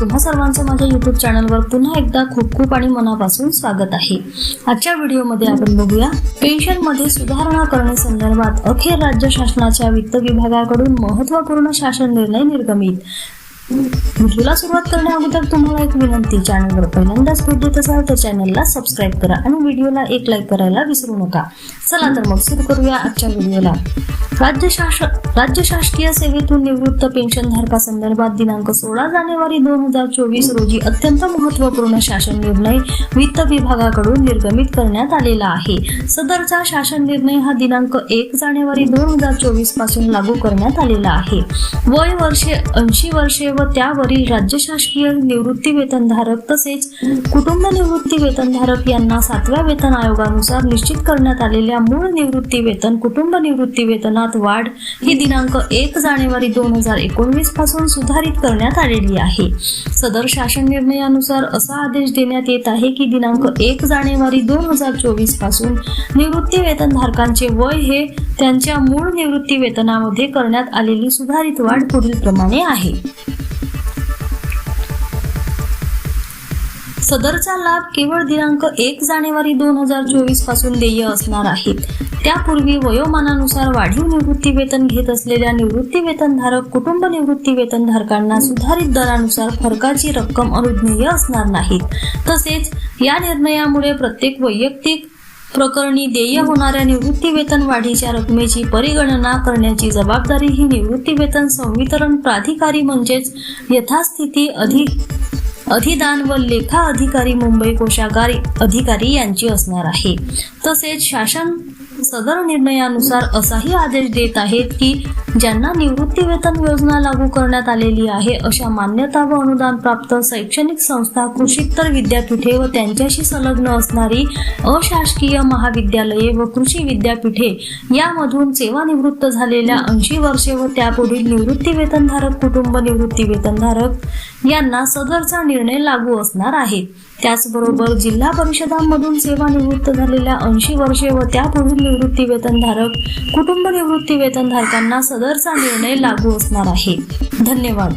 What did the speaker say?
तुम्हा सर्वांचं माझ्या युट्यूब चॅनलवर पुन्हा एकदा खूप खूप आणि मनापासून स्वागत आहे. आजच्या व्हिडिओमध्ये आपण बघूया पेन्शनमध्ये सुधारणा करणे संदर्भात अखेर राज्य शासनाच्या वित्त विभागाकडून महत्त्वपूर्ण शासन निर्णय निर्गमित. व्हिडिओला सुरुवात करण्या अगोदर तुम्हाला एक विनंती चॅनलवर पहिल्यांदाच भेट देत असाल तर चॅनलला सबस्क्राईब करा आणि व्हिडिओला एक लाईक करायला विसरू नका. चला तर मग सुरू करूया आजच्या व्हिडिओला. राज्य शासन राज्य शासकीय सेवेतून निवृत्त पेन्शनधारकासंदर्भात दिनांक सोळा जानेवारी दोन हजार चोवीस रोजी अत्यंत महत्त्वपूर्ण शासन निर्णय वित्त विभागाकडून निर्गमित करण्यात आलेला आहे. सदरचा शासन निर्णय हा दिनांक एक जानेवारी दोन हजार चोवीसपासून लागू करण्यात आलेला आहे. वय वर्षे ऐंशी वर्षे व व त्यावरील राज्य शासकीय निवृत्ती वेतनधारक तसेच कुटुंब निवृत्ती वेतनधारक यांना सातव्या वेतन आयोगानुसार निश्चित करण्यात आलेल्या मूळ निवृत्ती वेतन कुटुंब निवृत्ती वेतनात वाढ ही दिनांक एक जानेवारी दोन हजार एकोणवीसपासून सुधारित करण्यात आलेली आहे. सदर शासन निर्णयानुसार असा आदेश देण्यात येत आहे की दिनांक एक जानेवारी दोन हजार चोवीसपासून निवृत्ती वेतनधारकांचे वय हे त्यांच्या मूळ निवृत्ती वेतनामध्ये करण्यात आलेली सुधारित वाढ पुढील प्रमाणे आहे. सदरचा लाभ केवळ दिनांक एक जानेवारी दोन हजार चोवीसपासून देय असणार आहेत त्यापूर्वी वयोमानानुसार वाढीव निवृत्ती वेतन घेत असलेल्या निवृत्ती वेतनधारक कुटुंब निवृत्ती वेतनधारकांना सुधारित दरानुसार फरकाची रक्कम अनुज्ञेय असणार नाहीत. तसेच या निर्णयामुळे प्रत्येक वैयक्तिक प्रकरणी देय होणाऱ्या निवृत्ती वेतन वाढीच्या रकमेची परिगणना करण्याची जबाबदारी ही निवृत्ती वेतन संवितरण प्राधिकारी म्हणजेच यथास्थिती अधिक अधिदान व लेखा अधिकारी मुंबई कोशागार अधिकारी यांची असणार आहे. तसेच शासन सदर निर्णयानुसार असाही आदेश देत आहेत की ज्यांना निवृत्ती वेतन योजना लागू करण्यात आलेली आहे अशा मान्यता व अनुदान प्राप्त शैक्षणिक संस्था कृषीतर विद्यापीठे व त्यांच्याशी संलग्न असणारी अशासकीय महाविद्यालये व कृषी विद्यापीठे यामधून सेवानिवृत्त झालेल्या ऐंशी वर्षे व त्यापुढील निवृत्ती वेतनधारक कुटुंब निवृत्ती वेतनधारक यांना सदरचा निर्णय लागू असणार आहे. त्याचबरोबर जिल्हा परिषदांमधून सेवानिवृत्त झालेल्या ऐंशी वर्षे व त्यापुढील निवृत्ती वेतनधारक कुटुंब निवृत्ती वेतनधारकांना सदरचा निर्णय लागू असणार आहे. धन्यवाद.